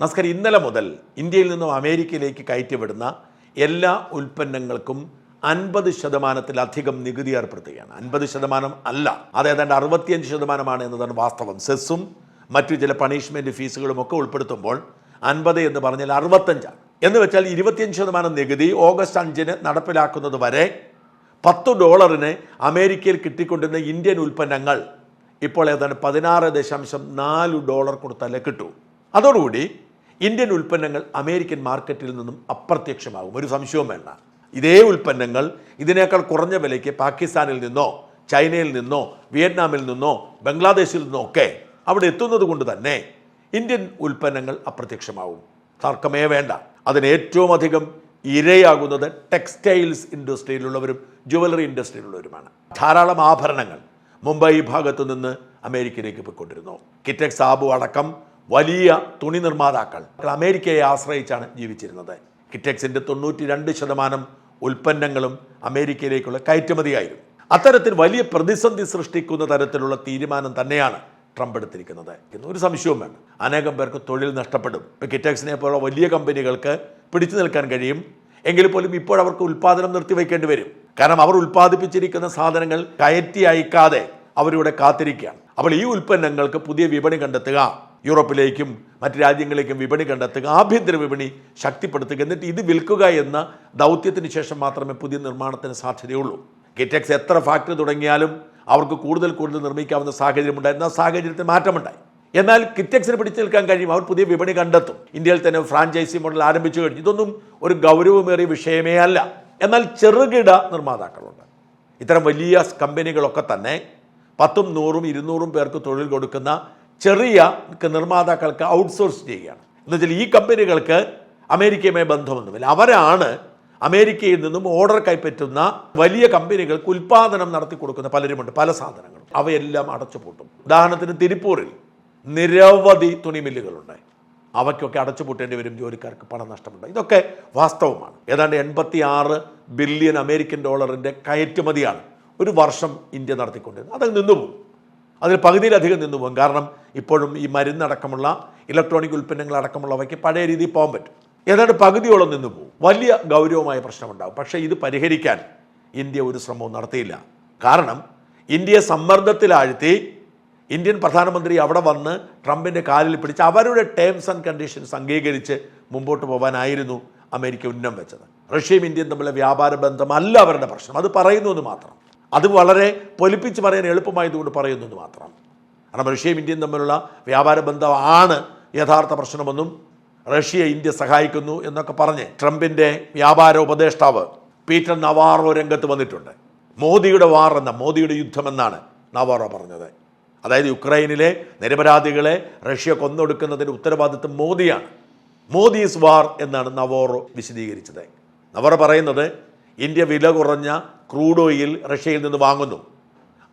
നമസ്കാരം ഇന്നലെ മുതൽ ഇന്ത്യയിൽ നിന്നും അമേരിക്കയിലേക്ക് കയറ്റിവിടുന്ന എല്ലാ ഉൽപ്പന്നങ്ങൾക്കും അൻപത് ശതമാനത്തിലധികം നികുതി ഏർപ്പെടുത്തുകയാണ്. അൻപത് ശതമാനം അല്ല അത് ഏതാണ്ട് അറുപത്തിയഞ്ച് ശതമാനമാണ് എന്നതാണ് വാസ്തവം. സെസ്സും മറ്റു ചില പണിഷ്മെന്റ് ഫീസുകളും ഒക്കെ ഉൾപ്പെടുത്തുമ്പോൾ അൻപത് എന്ന് പറഞ്ഞാൽ അറുപത്തഞ്ചാണ്. എന്ന് വെച്ചാൽ ഇരുപത്തിയഞ്ച് ശതമാനം നികുതി ഓഗസ്റ്റ് അഞ്ചിന് നടപ്പിലാക്കുന്നത് വരെ പത്ത് ഡോളറിന് അമേരിക്കയിൽ കിട്ടിക്കൊണ്ടിരുന്ന ഇന്ത്യൻ ഉൽപ്പന്നങ്ങൾ ഇപ്പോൾ ഏതാണ്ട് പതിനാറ് ദശാംശം നാല് ഡോളർ കൊടുത്താലേ കിട്ടൂ. അതോടുകൂടി ഇന്ത്യൻ ഉൽപ്പന്നങ്ങൾ അമേരിക്കൻ മാർക്കറ്റിൽ നിന്നും അപ്രത്യക്ഷമാകും. ഒരു സംശയവും വേണ്ട. ഇതേ ഉൽപ്പന്നങ്ങൾ ഇതിനേക്കാൾ കുറഞ്ഞ വിലയ്ക്ക് പാകിസ്ഥാനിൽ നിന്നോ ചൈനയിൽ നിന്നോ വിയറ്റ്നാമിൽ നിന്നോ ബംഗ്ലാദേശിൽ നിന്നോ ഒക്കെ അവിടെ എത്തുന്നത് കൊണ്ട് തന്നെ ഇന്ത്യൻ ഉൽപ്പന്നങ്ങൾ അപ്രത്യക്ഷമാവും തർക്കമേ വേണ്ട. അതിന് ഏറ്റവും അധികം ഇരയാകുന്നത് ടെക്സ്റ്റൈൽസ് ഇൻഡസ്ട്രിയിലുള്ളവരും ജുവലറി ഇൻഡസ്ട്രിയിലുള്ളവരുമാണ്. ധാരാളം ആഭരണങ്ങൾ മുംബൈ ഭാഗത്തു നിന്ന് അമേരിക്കയിലേക്ക് പോയിക്കൊണ്ടിരുന്നു. കിറ്റക്സ് സാബു അടക്കം വലിയ തുണി നിർമ്മാതാക്കൾ. അമേരിക്കയെ ആശ്രയിച്ചാണ് ജീവിച്ചിരുന്നത്. കിറ്റക്സിന്റെ തൊണ്ണൂറ്റി രണ്ട് ശതമാനം ഉൽപ്പന്നങ്ങളും അമേരിക്കയിലേക്കുള്ള കയറ്റുമതിയായിരുന്നു. അത്തരത്തിൽ വലിയ പ്രതിസന്ധി സൃഷ്ടിക്കുന്ന തരത്തിലുള്ള തീരുമാനം തന്നെയാണ് ട്രംപ് എടുത്തിരിക്കുന്നത്. ഒരു സംശയവും വേണം അനേകം പേർക്ക് തൊഴിൽ നഷ്ടപ്പെടും. ഇപ്പൊ കിറ്റക്സിനെ പോലുള്ള വലിയ കമ്പനികൾക്ക് പിടിച്ചു നിൽക്കാൻ കഴിയും. എങ്കിൽ പോലും ഇപ്പോൾ അവർക്ക് ഉൽപ്പാദനം നിർത്തിവെക്കേണ്ടി വരും. കാരണം അവർ ഉൽപ്പാദിപ്പിച്ചിരിക്കുന്ന സാധനങ്ങൾ കയറ്റി അയക്കാതെ അവരിവിടെ കാത്തിരിക്കുകയാണ്. അപ്പോൾ ഈ ഉൽപ്പന്നങ്ങൾക്ക് പുതിയ വിപണി കണ്ടെത്തുക യൂറോപ്പിലേക്കും മറ്റ് രാജ്യങ്ങളിലേക്കും വിപണി കണ്ടെത്തുക ആഭ്യന്തര വിപണി ശക്തിപ്പെടുത്തുക എന്നിട്ട് ഇത് വിൽക്കുക എന്ന ദൗത്യത്തിന് ശേഷം മാത്രമേ പുതിയ നിർമ്മാണത്തിന് സാധ്യതയുള്ളൂ. കിറ്റക്സ് എത്ര ഫാക്ടറി തുടങ്ങിയാലും അവർക്ക് കൂടുതൽ കൂടുതൽ നിർമ്മിക്കാവുന്ന സാഹചര്യമുണ്ടായിരുന്നു ആ സാഹചര്യത്തിൽ മാറ്റമുണ്ടായി. എന്നാൽ കിറ്റക്സിന് പിടിച്ചു നിൽക്കാൻ കഴിയും. അവർ പുതിയ വിപണി കണ്ടെത്തും. ഇന്ത്യയിൽ തന്നെ ഫ്രാഞ്ചൈസി മോഡൽ ആരംഭിച്ചു കഴിഞ്ഞു. ഇതൊന്നും ഒരു ഗൗരവമേറിയ വിഷയമേ അല്ല. എന്നാൽ ചെറുകിട നിർമ്മാതാക്കളുണ്ട്. ഇത്തരം വലിയ കമ്പനികളൊക്കെ തന്നെ പത്തും നൂറും ഇരുന്നൂറും പേർക്ക് തൊഴിൽ കൊടുക്കുന്ന ചെറിയ നിർമ്മാതാക്കൾക്ക് ഔട്ട്സോഴ്സ് ചെയ്യുകയാണ്. എന്നുവെച്ചാൽ ഈ കമ്പനികൾക്ക് അമേരിക്കയുമായി ബന്ധമൊന്നുമില്ല. അവരാണ് അമേരിക്കയിൽ നിന്നും ഓർഡർ കൈപ്പറ്റുന്ന വലിയ കമ്പനികൾക്ക് ഉൽപ്പാദനം നടത്തി കൊടുക്കുന്ന പലരുമുണ്ട്. പല സാധനങ്ങളും. അവയെല്ലാം അടച്ചുപൂട്ടും. ഉദാഹരണത്തിന് തിരുപ്പൂരിൽ നിരവധി തുണിമില്ലുകളുണ്ട് അവയ്ക്കൊക്കെ അടച്ചുപൂട്ടേണ്ടി വരും ജോലിക്കാർക്ക് പണം നഷ്ടമുണ്ട് ഇതൊക്കെ വാസ്തവമാണ്. ഏതാണ്ട് എൺപത്തി ആറ് ബില്യൺ അമേരിക്കൻ ഡോളറിന്റെ കയറ്റുമതിയാണ് ഒരു വർഷം ഇന്ത്യ നടത്തിക്കൊണ്ടിരുന്നത്. അതങ്ങ് നിന്നുപോകും. അതിൽ പകുതിയിലധികം നിന്നുപോകും. കാരണം ഇപ്പോഴും ഈ മരുന്നടക്കമുള്ള ഇലക്ട്രോണിക് ഉൽപ്പന്നങ്ങൾ അടക്കമുള്ളവയ്ക്ക് പഴയ രീതിയിൽ പോകാൻ പറ്റും. ഏതാണ്ട് പകുതിയോളം നിന്ന് പോകും. വലിയ ഗൗരവമായ പ്രശ്നമുണ്ടാകും. പക്ഷേ ഇത് പരിഹരിക്കാൻ ഇന്ത്യ ഒരു ശ്രമവും നടത്തിയില്ല. കാരണം ഇന്ത്യയെ സമ്മർദ്ദത്തിലാഴ്ത്തി ഇന്ത്യൻ പ്രധാനമന്ത്രി അവിടെ വന്ന് ട്രംപിന്റെ കാലിൽ പിടിച്ച് അവരുടെ ടേംസ് ആൻഡ് കണ്ടീഷൻസ് അംഗീകരിച്ച് മുമ്പോട്ട് പോകാനായിരുന്നു അമേരിക്ക ഉന്നം വെച്ചത്. റഷ്യയും ഇന്ത്യയും തമ്മിലെ വ്യാപാര ബന്ധമല്ല അവരുടെ പ്രശ്നം. അത് പറയുന്നു എന്ന് മാത്രം. അത് വളരെ പൊലിപ്പിച്ച് പറയാൻ എളുപ്പമായതുകൊണ്ട് പറയുന്നു എന്ന് മാത്രം. കാരണം റഷ്യയും ഇന്ത്യയും തമ്മിലുള്ള വ്യാപാര ബന്ധമാണ് യഥാർത്ഥ പ്രശ്നമെന്നും റഷ്യ ഇന്ത്യ സഹായിക്കുന്നു എന്നൊക്കെ പറഞ്ഞ് ട്രംപിന്റെ വ്യാപാര ഉപദേഷ്ടാവ് പീറ്റർ നവാറോ രംഗത്ത് വന്നിട്ടുണ്ട്. മോദിയുടെ വാർ എന്ന മോദിയുടെ യുദ്ധമെന്നാണ് നവാറോ പറഞ്ഞത്. അതായത് യുക്രൈനിലെ നിരപരാധികളെ റഷ്യ കൊന്നൊടുക്കുന്നതിന്റെ ഉത്തരവാദിത്വം മോദിയാണ്. മോദീസ് വാർ എന്നാണ് നവോറോ വിശദീകരിച്ചത്. നവോറോ പറയുന്നത് ഇന്ത്യ വില കുറഞ്ഞ ക്രൂഡ് ഓയിൽ റഷ്യയിൽ നിന്ന് വാങ്ങുന്നു.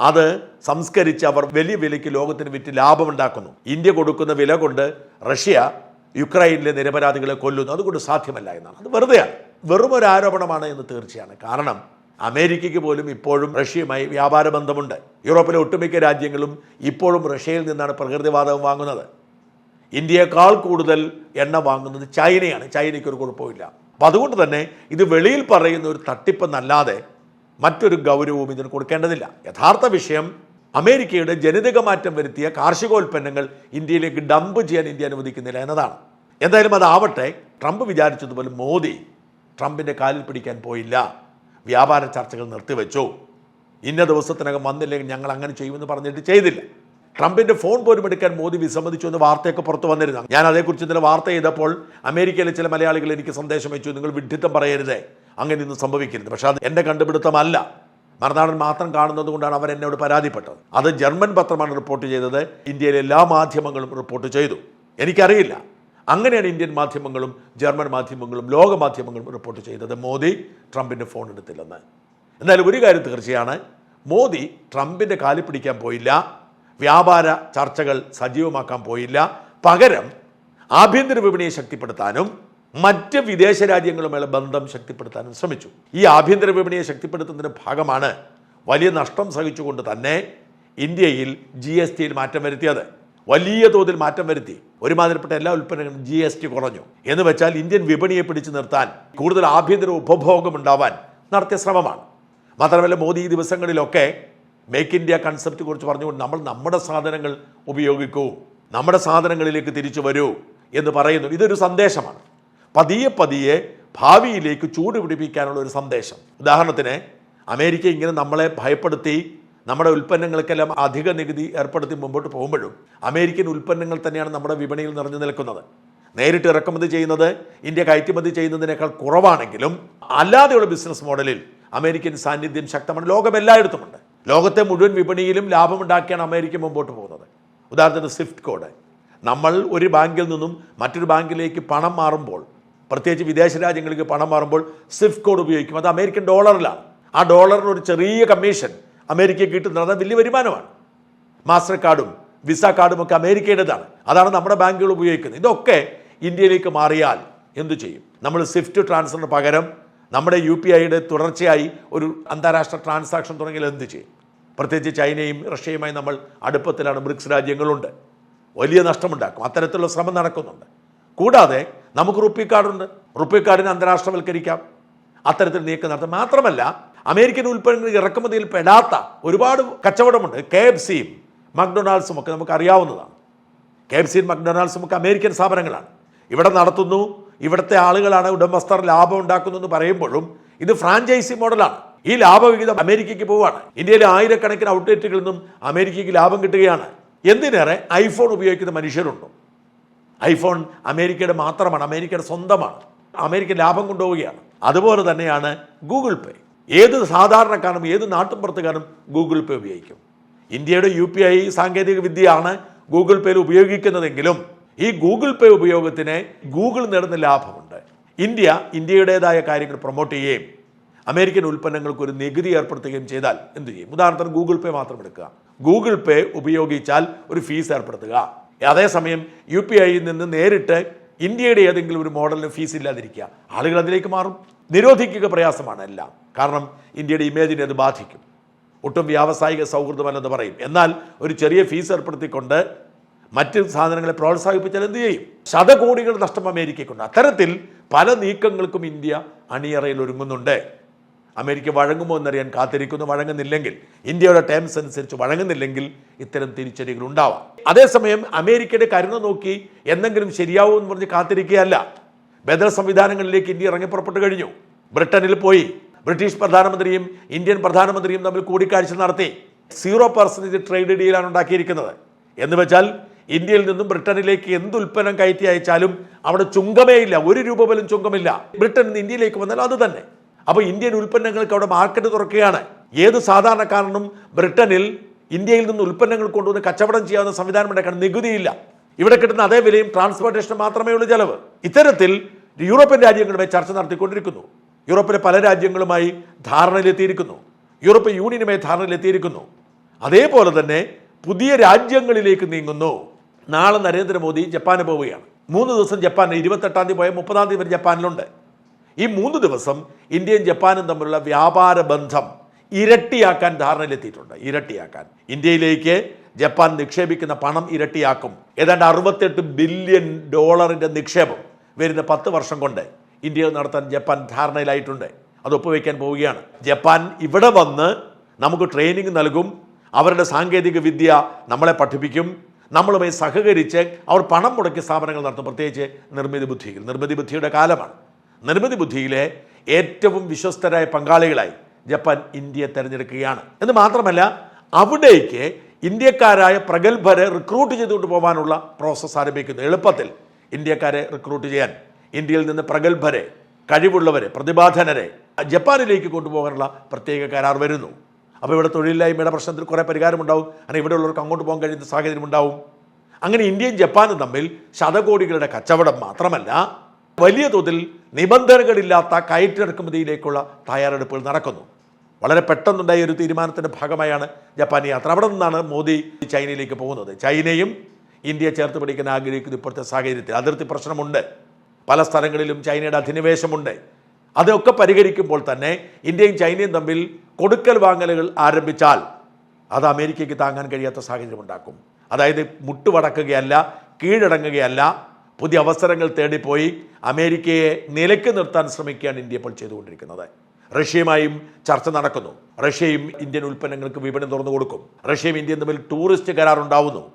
അത് സംസ്കരിച്ച് അവർ വലിയ വിലയ്ക്ക് ലോകത്തിന് വിറ്റ് ലാഭമുണ്ടാക്കുന്നു. ഇന്ത്യ കൊടുക്കുന്ന വില കൊണ്ട് റഷ്യ യുക്രൈനിലെ നിരപരാധികളെ കൊല്ലുന്നു. അതുകൊണ്ട് സാധ്യമല്ല എന്നാണ്. അത് വെറുതെയാണ്. വെറും ഒരു ആരോപണമാണ് എന്ന് തീർച്ചയാണ്. കാരണം അമേരിക്കയ്ക്ക് പോലും ഇപ്പോഴും റഷ്യയുമായി വ്യാപാര ബന്ധമുണ്ട്. യൂറോപ്പിലെ ഒട്ടുമിക്ക രാജ്യങ്ങളും ഇപ്പോഴും റഷ്യയിൽ നിന്നാണ് പ്രകൃതിവാതകം വാങ്ങുന്നത്. ഇന്ത്യയേക്കാൾ കൂടുതൽ എണ്ണ വാങ്ങുന്നത് ചൈനയാണ്. ചൈനയ്ക്ക് ഒരു കുഴപ്പമില്ല അപ്പം അതുകൊണ്ട് തന്നെ ഇത് വെളിയിൽ പറയുന്ന ഒരു തട്ടിപ്പെന്നല്ലാതെ മറ്റൊരു ഗൗരവവും ഇതിന് കൊടുക്കേണ്ടതില്ല. യഥാർത്ഥ വിഷയം അമേരിക്കയുടെ ജനിതക മാറ്റം വരുത്തിയ കാർഷികോൽപ്പന്നങ്ങൾ ഇന്ത്യയിലേക്ക് ഡംപ് ചെയ്യാൻ ഇന്ത്യ അനുവദിക്കുന്നില്ല എന്നതാണ്. എന്തായാലും അതാവട്ടെ ട്രംപ് വിചാരിച്ചതുപോലെ മോദി ട്രംപിന്റെ കാലിൽ പിടിക്കാൻ പോയില്ല. വ്യാപാര ചർച്ചകൾ നിർത്തിവെച്ചു. ഇന്ന ദിവസത്തിനകം വന്നില്ലെങ്കിൽ ഞങ്ങൾ അങ്ങനെ ചെയ്യുമെന്ന് പറഞ്ഞിട്ട് ചെയ്തില്ല. ട്രംപിന്റെ ഫോൺ പോലും എടുക്കാൻ മോദി വിസമ്മതിച്ചു എന്ന് വാർത്തയൊക്കെ പുറത്തു വന്നിരുന്നു. ഞാൻ അതേക്കുറിച്ച് ഇന്നലെ വാർത്ത ചെയ്തപ്പോൾ അമേരിക്കയിലെ ചില മലയാളികൾ എനിക്ക് സന്ദേശം വെച്ചു നിങ്ങൾ വിഡ്ഢിത്തം പറയരുതേ. അങ്ങനെ ഇന്ന് സംഭവിക്കരുത്. പക്ഷെ അത് എന്റെ കണ്ടുപിടുത്തമല്ല. മറുനാടൻ മാത്രം കാണുന്നത് കൊണ്ടാണ് അവർ എന്നോട് പരാതിപ്പെട്ടത്. അത് ജർമ്മൻ പത്രമാണ് റിപ്പോർട്ട് ചെയ്തത്. ഇന്ത്യയിലെ എല്ലാ മാധ്യമങ്ങളും റിപ്പോർട്ട് ചെയ്തു. എനിക്കറിയില്ല. അങ്ങനെയാണ് ഇന്ത്യൻ മാധ്യമങ്ങളും ജർമ്മൻ മാധ്യമങ്ങളും ലോക മാധ്യമങ്ങളും റിപ്പോർട്ട് ചെയ്തത്. മോദി ട്രംപിന്റെ ഫോൺ എടുത്തില്ലെന്ന്. എന്നാലും ഒരു കാര്യം തീർച്ചയാണ്. മോദി ട്രംപിന്റെ കാലി പിടിക്കാൻ പോയില്ല. വ്യാപാര ചർച്ചകൾ സജീവമാക്കാൻ പോയില്ല. പകരം ആഭ്യന്തര വിപണിയെ ശക്തിപ്പെടുത്താനും മറ്റ് വിദേശ രാജ്യങ്ങളുമായുള്ള ബന്ധം ശക്തിപ്പെടുത്താനും ശ്രമിച്ചു. ഈ ആഭ്യന്തര വിപണിയെ ശക്തിപ്പെടുത്തുന്നതിന്റെ ഭാഗമാണ് വലിയ നഷ്ടം സഹിച്ചുകൊണ്ട് തന്നെ ഇന്ത്യയിൽ ജി എസ് ടിയിൽ മാറ്റം വരുത്തിയത്. വലിയ തോതിൽ മാറ്റം വരുത്തി. ഒരുമാതിരിപ്പെട്ട എല്ലാ ഉൽപ്പന്നങ്ങളും ജി എസ് ടി കുറഞ്ഞു. എന്ന് വെച്ചാൽ ഇന്ത്യൻ വിപണിയെ പിടിച്ചു നിർത്താൻ കൂടുതൽ ആഭ്യന്തര ഉപഭോഗം ഉണ്ടാവാൻ നടത്തിയ ശ്രമമാണ്. മാത്രമല്ല മോദി ഈ ദിവസങ്ങളിലൊക്കെ മേക്ക് ഇന്ത്യ കൺസെപ്റ്റ് കുറിച്ച് പറഞ്ഞുകൊണ്ട് നമ്മൾ നമ്മുടെ സാധനങ്ങൾ ഉപയോഗിക്കൂ നമ്മുടെ സാധനങ്ങളിലേക്ക് തിരിച്ചു വരൂ എന്ന് പറയുന്നു. ഇതൊരു സന്ദേശമാണ്. പതിയെ പതിയെ ഭാവിയിലേക്ക് ചൂട് പിടിപ്പിക്കാനുള്ള ഒരു സന്ദേശം. ഉദാഹരണത്തിന് അമേരിക്ക ഇങ്ങനെ നമ്മളെ ഭയപ്പെടുത്തി നമ്മുടെ ഉൽപ്പന്നങ്ങൾക്കെല്ലാം അധിക നികുതി ഏർപ്പെടുത്തി മുമ്പോട്ട് പോകുമ്പോഴും അമേരിക്കൻ ഉൽപ്പന്നങ്ങൾ തന്നെയാണ് നമ്മുടെ വിപണിയിൽ നിറഞ്ഞു നിൽക്കുന്നത്. നേരിട്ട് ഇറക്കുമതി ചെയ്യുന്നത് ഇന്ത്യ കയറ്റുമതി ചെയ്യുന്നതിനേക്കാൾ കുറവാണെങ്കിലും അല്ലാതെയുള്ള ബിസിനസ് മോഡലിൽ അമേരിക്കൻ സാന്നിധ്യം ശക്തമാണ്. ലോകം എല്ലായിടത്തുമുണ്ട്. ലോകത്തെ മുഴുവൻ വിപണിയിലും ലാഭമുണ്ടാക്കിയാണ് അമേരിക്ക മുമ്പോട്ട് പോകുന്നത്. ഉദാഹരണത്തിന് സ്വിഫ്റ്റ് കോഡ് നമ്മൾ ഒരു ബാങ്കിൽ നിന്നും മറ്റൊരു ബാങ്കിലേക്ക് പണം മാറുമ്പോൾ പ്രത്യേകിച്ച് വിദേശ രാജ്യങ്ങൾക്ക് പണം മാറുമ്പോൾ സിഫ് കോഡ് ഉപയോഗിക്കും. അത് അമേരിക്കൻ ഡോളറിലാണ്. ആ ഡോളറിന് ഒരു ചെറിയ കമ്മീഷൻ അമേരിക്കയ്ക്ക് കിട്ടുന്നത് അത് വലിയ വരുമാനമാണ്. മാസ്റ്റർ കാർഡും വിസ കാർഡും ഒക്കെ അമേരിക്കയുടേതാണ്. അതാണ് നമ്മുടെ ബാങ്കുകൾ ഉപയോഗിക്കുന്നത്. ഇതൊക്കെ ഇന്ത്യയിലേക്ക് മാറിയാൽ എന്തു ചെയ്യും? നമ്മൾ സ്വിഫ്റ്റ് ട്രാൻസ്ഫറിന് പകരം നമ്മുടെ യു പി ഐയുടെ തുടർച്ചയായി ഒരു അന്താരാഷ്ട്ര ട്രാൻസാക്ഷൻ തുടങ്ങിയാൽ എന്ത് ചെയ്യും? പ്രത്യേകിച്ച് ചൈനയും റഷ്യയുമായി നമ്മൾ അടുപ്പത്തിലാണ് ബ്രിക്സ് രാജ്യങ്ങളുണ്ട്. വലിയ നഷ്ടമുണ്ടാക്കും. അത്തരത്തിലുള്ള ശ്രമം നടക്കുന്നുണ്ട്. കൂടാതെ നമുക്ക് റുപ്പി കാർഡുണ്ട്. റുപ്പി കാർഡിനെ അന്താരാഷ്ട്രവൽക്കരിക്കാം. അത്തരത്തിൽ നീക്കം നടത്തും. മാത്രമല്ല അമേരിക്കൻ ഉൽപ്പന്നങ്ങൾ ഇറക്കുമതിയിൽ പെടാത്ത ഒരുപാട് കച്ചവടമുണ്ട്. കെ എഫ് സിയും മക്ഡൊണാൾഡ്സും ഒക്കെ നമുക്ക് അറിയാവുന്നതാണ് കെ എഫ് സിയും മക്ഡൊണാൾഡ്സും ഒക്കെ അമേരിക്കൻ സ്ഥാപനങ്ങളാണ്. ഇവിടെ നടത്തുന്നു ഇവിടുത്തെ ആളുകളാണ് ഉടമസ്ഥർ ലാഭം ഉണ്ടാക്കുന്നു എന്ന് പറയുമ്പോഴും ഇത് ഫ്രാഞ്ചൈസി മോഡലാണ്. ഈ ലാഭവിഹിതം അമേരിക്കയ്ക്ക് പോവാണ്. ഇന്ത്യയിലെ ആയിരക്കണക്കിന് ഔട്ട്ലെറ്റുകളിൽ നിന്നും അമേരിക്കയ്ക്ക് ലാഭം കിട്ടുകയാണ്. എന്തിനേറെ ഐഫോൺ ഉപയോഗിക്കുന്ന മനുഷ്യരുണ്ട്? ഐഫോൺ അമേരിക്കയുടെ മാത്രമാണ് അമേരിക്കയുടെ സ്വന്തമാണ്. അമേരിക്ക ലാഭം കൊണ്ടുപോവുകയാണ്. അതുപോലെ തന്നെയാണ് ഗൂഗിൾ പേ. ഏത് സാധാരണക്കാരനും ഏത് നാട്ടുമ്പുറത്തുകാരനും ഗൂഗിൾ പേ ഉപയോഗിക്കും. ഇന്ത്യയുടെ യു പി ഐ സാങ്കേതിക വിദ്യയാണ് ഗൂഗിൾ പേയിൽ ഉപയോഗിക്കുന്നതെങ്കിലും ഈ ഗൂഗിൾ പേ ഉപയോഗത്തിന് ഗൂഗിൾ നേടുന്ന ലാഭമുണ്ട്. ഇന്ത്യ ഇന്ത്യയുടേതായ കാര്യങ്ങൾ പ്രൊമോട്ട് ചെയ്യുകയും അമേരിക്കൻ ഉൽപ്പന്നങ്ങൾക്ക് ഒരു നികുതി ഏർപ്പെടുത്തുകയും ചെയ്താൽ എന്തു ചെയ്യും? ഉദാഹരണത്തിന് ഗൂഗിൾ പേ മാത്രം എടുക്കുക. ഗൂഗിൾ പേ ഉപയോഗിച്ചാൽ ഒരു ഫീസ് ഏർപ്പെടുത്തുക. അതേസമയം യു പി ഐയിൽ നിന്ന് നേരിട്ട് ഇന്ത്യയുടെ ഏതെങ്കിലും ഒരു മോഡലിന് ഫീസ് ഇല്ലാതിരിക്കുക. ആളുകൾ അതിലേക്ക് മാറും. നിരോധിക്കുക പ്രയാസമാണ് എല്ലാം. കാരണം ഇന്ത്യയുടെ ഇമേജിനെ അത് ബാധിക്കും. ഒട്ടും വ്യാവസായിക സൗഹൃദമല്ലെന്ന് പറയും. എന്നാൽ ഒരു ചെറിയ ഫീസ് ഏർപ്പെടുത്തിക്കൊണ്ട് മറ്റ് സാധനങ്ങളെ പ്രോത്സാഹിപ്പിച്ചാൽ എന്ത് ചെയ്യും? ശതകോടികൾ നഷ്ടം അമേരിക്കയ്ക്കുണ്ട്. അത്തരത്തിൽ പല നീക്കങ്ങൾക്കും ഇന്ത്യ അണിയറയിൽ ഒരുങ്ങുന്നുണ്ട്. അമേരിക്ക വഴങ്ങുമോ എന്നറിയാൻ കാത്തിരിക്കുന്നു വഴങ്ങുന്നില്ലെങ്കിൽ ഇന്ത്യയുടെ ടേംസ് അനുസരിച്ച് വഴങ്ങുന്നില്ലെങ്കിൽ ഇത്തരം തിരിച്ചടികൾ ഉണ്ടാവാം. അതേസമയം അമേരിക്കയുടെ കരുണ നോക്കി എന്തെങ്കിലും ശരിയാവും എന്ന് പറഞ്ഞ് കാത്തിരിക്കുകയല്ല. ബദൽ സംവിധാനങ്ങളിലേക്ക് ഇന്ത്യ ഇറങ്ങിപ്പുറപ്പെട്ടു കഴിഞ്ഞു. ബ്രിട്ടനിൽ പോയി. ബ്രിട്ടീഷ് പ്രധാനമന്ത്രിയും ഇന്ത്യൻ പ്രധാനമന്ത്രിയും തമ്മിൽ കൂടിക്കാഴ്ച നടത്തി. സീറോ പെർസെന്റേജ് ട്രേഡ് ഡീലാണ് ഉണ്ടാക്കിയിരിക്കുന്നത്. എന്ന് വെച്ചാൽ ഇന്ത്യയിൽ നിന്നും ബ്രിട്ടനിലേക്ക് എന്ത് ഉൽപ്പന്നം കയറ്റി അയച്ചാലും അവിടെ ചുങ്കമേ ഇല്ല ഒരു രൂപ പോലും ചുങ്കമില്ല. ബ്രിട്ടൻ ഇന്ത്യയിലേക്ക് വന്നാൽ അത് തന്നെ. അപ്പോൾ ഇന്ത്യൻ ഉൽപ്പന്നങ്ങൾക്ക് അവിടെ മാർക്കറ്റ് തുറക്കുകയാണ്. ഏത് സാധാരണക്കാരനും ബ്രിട്ടനിൽ ഇന്ത്യയിൽ നിന്ന് ഉൽപ്പന്നങ്ങൾ കൊണ്ടുവന്ന് കച്ചവടം ചെയ്യാവുന്ന സംവിധാനം ഉണ്ടാക്കാൻ നികുതിയില്ല. ഇവിടെ കിട്ടുന്ന അതേ വിലയും ട്രാൻസ്പോർട്ടേഷൻ മാത്രമേ ഉള്ളൂ ചെലവ്. ഇത്തരത്തിൽ യൂറോപ്യൻ രാജ്യങ്ങളുമായി ചർച്ച നടത്തിക്കൊണ്ടിരിക്കുന്നു. യൂറോപ്പിലെ പല രാജ്യങ്ങളുമായി ധാരണയിലെത്തിയിരിക്കുന്നു. യൂറോപ്യൻ യൂണിയനുമായി ധാരണയിലെത്തിയിരിക്കുന്നു. അതേപോലെ തന്നെ പുതിയ രാജ്യങ്ങളിലേക്ക് നീങ്ങുന്നു. നാളെ നരേന്ദ്രമോദി ജപ്പാന് പോവുകയാണ്. മൂന്ന് ദിവസം ജപ്പാൻ ഇരുപത്തെട്ടാം തീയതി പോയ മുപ്പതാം തീയതി വരെ ജപ്പാനിലുണ്ട്. ഈ മൂന്ന് ദിവസം ഇന്ത്യയും ജപ്പാനും തമ്മിലുള്ള വ്യാപാര ബന്ധം ഇരട്ടിയാക്കാൻ ധാരണയിലെത്തിയിട്ടുണ്ട്. ഇരട്ടിയാക്കാൻ. ഇന്ത്യയിലേക്ക് ജപ്പാൻ നിക്ഷേപിക്കുന്ന പണം ഇരട്ടിയാക്കും. ഏതാണ്ട് അറുപത്തെട്ട് ബില്യൺ ഡോളറിന്റെ നിക്ഷേപം വരുന്ന പത്ത് വർഷം കൊണ്ട് ഇന്ത്യയിൽ നടത്താൻ ജപ്പാൻ ധാരണയിലായിട്ടുണ്ട്. അത് ഒപ്പുവെക്കാൻ പോവുകയാണ്. ജപ്പാൻ ഇവിടെ വന്ന് നമുക്ക് ട്രെയിനിങ് നൽകും. അവരുടെ സാങ്കേതിക വിദ്യ നമ്മളെ പഠിപ്പിക്കും. നമ്മളുമായി സഹകരിച്ച് അവർ പണം മുടക്കി സ്ഥാപനങ്ങൾ നടത്തും. പ്രത്യേകിച്ച് നിർമ്മിതി ബുദ്ധിയിൽ. നിർമ്മിതി ബുദ്ധിയുടെ കാലമാണ്. നിർമ്മിതി ബുദ്ധിയിലെ ഏറ്റവും വിശ്വസ്തരായ പങ്കാളികളായി ജപ്പാൻ ഇന്ത്യയെ തിരഞ്ഞെടുക്കുകയാണ്. എന്ന് മാത്രമല്ല അവിടേക്ക് ഇന്ത്യക്കാരായ പ്രഗത്ഭരെ റിക്രൂട്ട് ചെയ്തുകൊണ്ട് പോകാനുള്ള പ്രോസസ്സ് ആരംഭിക്കുന്നു. എളുപ്പത്തിൽ ഇന്ത്യക്കാരെ റിക്രൂട്ട് ചെയ്യാൻ. ഇന്ത്യയിൽ നിന്ന് പ്രഗത്ഭരെ കഴിവുള്ളവരെ പ്രതിഭാധനരെ ജപ്പാനിലേക്ക് കൊണ്ടുപോകാനുള്ള പ്രത്യേക കരാർ വരുന്നു. അപ്പോൾ ഇവിടെ തൊഴിലില്ലായ്മയുടെ പ്രശ്നത്തിൽ കുറേ പരിഹാരമുണ്ടാവും. അങ്ങനെ ഇവിടെയുള്ളവർക്ക് അങ്ങോട്ട് പോകാൻ കഴിയുന്ന സാഹചര്യം ഉണ്ടാവും. അങ്ങനെ ഇന്ത്യയും ജപ്പാനും തമ്മിൽ ശതകോടികളുടെ കച്ചവടം മാത്രമല്ല വലിയ തോതിൽ നിബന്ധനകളില്ലാത്ത കയറ്റിറക്കുമതിയിലേക്കുള്ള തയ്യാറെടുപ്പുകൾ നടക്കുന്നു. വളരെ പെട്ടെന്നുണ്ടായ ഒരു തീരുമാനത്തിന്റെ ഭാഗമായാണ് ജപ്പാൻ യാത്ര. അവിടെ നിന്നാണ് മോദി ചൈനയിലേക്ക് പോകുന്നത്. ചൈനയും ഇന്ത്യ ചേർത്ത് പിടിക്കാൻ ആഗ്രഹിക്കുന്ന ഇപ്പോഴത്തെ സാഹചര്യത്തിൽ. അതിർത്തി പ്രശ്നമുണ്ട്. പല സ്ഥലങ്ങളിലും ചൈനയുടെ അധിനിവേശമുണ്ട്. അതൊക്കെ പരിഹരിക്കുമ്പോൾ തന്നെ ഇന്ത്യയും ചൈനയും തമ്മിൽ കൊടുക്കൽ വാങ്ങലുകൾ ആരംഭിച്ചാൽ അത് അമേരിക്കയ്ക്ക് താങ്ങാൻ കഴിയാത്ത സാഹചര്യം ഉണ്ടാക്കും. അതായത് മുട്ടുവടക്കുകയല്ല കീഴടങ്ങുകയല്ല പുതിയ അവസരങ്ങൾ തേടിപ്പോയി അമേരിക്കയെ നിലയ്ക്ക് നിർത്താൻ ശ്രമിക്കുകയാണ് ഇന്ത്യ ഇപ്പോൾ ചെയ്തുകൊണ്ടിരിക്കുന്നത്. റഷ്യയുമായും ചർച്ച നടക്കുന്നു. റഷ്യയും ഇന്ത്യൻ ഉൽപ്പന്നങ്ങൾക്ക് വിപണി തുറന്നു കൊടുക്കും. റഷ്യയും ഇന്ത്യയും തമ്മിൽ ടൂറിസ്റ്റ് കരാർ ഉണ്ടാവുന്നു.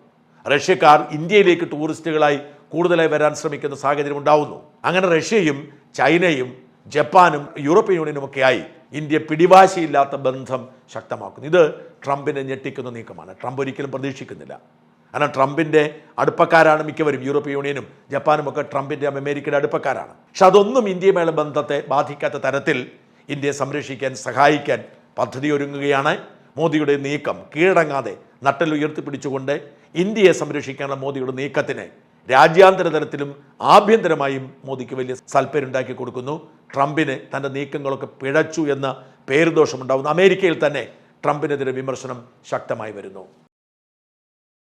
റഷ്യക്കാർ ഇന്ത്യയിലേക്ക് ടൂറിസ്റ്റുകളായി കൂടുതലായി വരാൻ ശ്രമിക്കുന്ന സാഹചര്യം ഉണ്ടാവുന്നു. അങ്ങനെ റഷ്യയും ചൈനയും ജപ്പാനും യൂറോപ്യൻ യൂണിയനും ഒക്കെയായി ഇന്ത്യ പിടിവാശിയില്ലാത്ത ബന്ധം ശക്തമാക്കുന്നു. ഇത് ട്രംപിനെ ഞെട്ടിക്കുന്ന നീക്കമാണ്. ട്രംപ് ഒരിക്കലും പ്രതീക്ഷിക്കുന്നില്ല. കാരണം ട്രംപിന്റെ അടുപ്പക്കാരാണ് മിക്കവരും യൂറോപ്യൻ യൂണിയനും ജപ്പാനും ഒക്കെ ട്രംപിന്റെ അമേരിക്കയുടെ അടുപ്പക്കാരാണ്. പക്ഷെ അതൊന്നും ഇന്ത്യയുമായുള്ള ബന്ധത്തെ ബാധിക്കാത്ത തരത്തിൽ ഇന്ത്യയെ സംരക്ഷിക്കാൻ സഹായിക്കാൻ പദ്ധതി ഒരുങ്ങുകയാണ് മോദിയുടെ നീക്കം. കീഴടങ്ങാതെ നട്ടൽ ഉയർത്തിപ്പിടിച്ചുകൊണ്ട് ഇന്ത്യയെ സംരക്ഷിക്കാനുള്ള മോദിയുടെ നീക്കത്തിന് രാജ്യാന്തര തലത്തിലും ആഭ്യന്തരമായും മോദിക്ക് വലിയ സൽപ്പേരുണ്ടാക്കി കൊടുക്കുന്നു. ട്രംപിന് തന്റെ നീക്കങ്ങളൊക്കെ പിഴച്ചു എന്ന പേരുദോഷമുണ്ടാകുന്നു അമേരിക്കയിൽ തന്നെ ട്രംപിനെതിരെ വിമർശനം ശക്തമായി വരുന്നു.